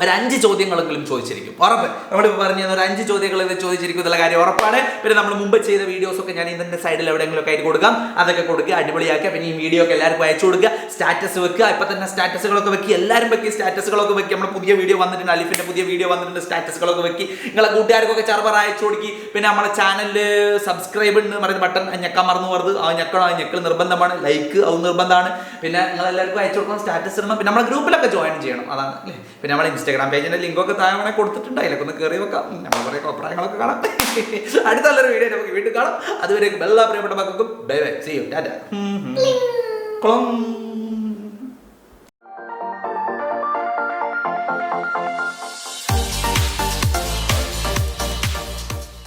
ഒരു അഞ്ച് ചോദ്യങ്ങളെങ്കിലും ചോദിച്ചിരിക്കും. ഉറപ്പ്. നമ്മളിപ്പോൾ പറഞ്ഞു ഒരു അഞ്ച് ചോദ്യങ്ങൾ ഇത് ചോദിച്ചിരിക്കും എന്നുള്ള കാര്യം ഉറപ്പാണ്. പിന്നെ നമ്മൾ മുമ്പ് ചെയ്ത വീഡിയോസ് ഒക്കെ ഞാൻ ഇതിന്റെ സൈഡിൽ എവിടെയെങ്കിലും ആയിട്ട് കൊടുക്കാം. അതൊക്കെ കൊടുക്കുക അടിപൊളിയാക്കുക. പിന്നെ ഈ വീഡിയോ ഒക്കെ എല്ലാവർക്കും അയച്ചു കൊടുക്കുക. സ്റ്റാറ്റസ് വെക്കുക. ഇപ്പൊ തന്നെ സ്റ്റാറ്റസുകളൊക്കെ വെക്കുക എല്ലാവരും വെക്കി സ്റ്റാറ്റസുകളൊക്കെ വെക്കി. നമ്മുടെ പുതിയ വീഡിയോ വന്നിട്ടുണ്ട്. അലിഫിന്റെ പുതിയ വീഡിയോ വന്നിട്ടുണ്ട്. സ്റ്റാറ്റസുകളൊക്കെ വെക്കി. നിങ്ങളെ കൂട്ടുകാർക്കൊക്കെ ചർവർ അയച്ചു കൊടുക്കി. പിന്നെ നമ്മളെ ചാനലിൽ സബ്സ്ക്രൈബ് എന്ന് പറയുന്ന ബട്ടൺ ഞെക്കാൻ മറന്നു പോകരുത്. ആ ഞെക്കണം ആ ഞെക്കൽ നിർബന്ധമാണ്. ലൈക്ക് അത് നിർബന്ധമാണ്. പിന്നെ നിങ്ങൾ എല്ലാവർക്കും അയച്ചു കൊടുക്കണം. സ്റ്റാറ്റസ് ഇടണം. പിന്നെ നമ്മുടെ ഗ്രൂപ്പിലൊക്കെ ജോയിൻ ചെയ്യണം. അതാണ്. അല്ലേ? പിന്നെ നമ്മുടെ ഇൻസ്റ്റാഗ്രാം പേജിന്റെ ലിങ്കൊക്കെ താഴെ വേണേ കൊടുത്തിട്ടുണ്ട്. അതിലൊക്കെ ഒന്ന് കയറി വെക്കാം. നമ്മൾ കുറേ അഭിപ്രായങ്ങളൊക്കെ കാണാം. അടുത്ത നല്ലൊരു വീഡിയോ നമുക്ക് വീണ്ടും കാണാം. അതുവരെ എല്ലാ പ്രിയപ്പെട്ട മക്കൾക്കും. Bye bye see you tata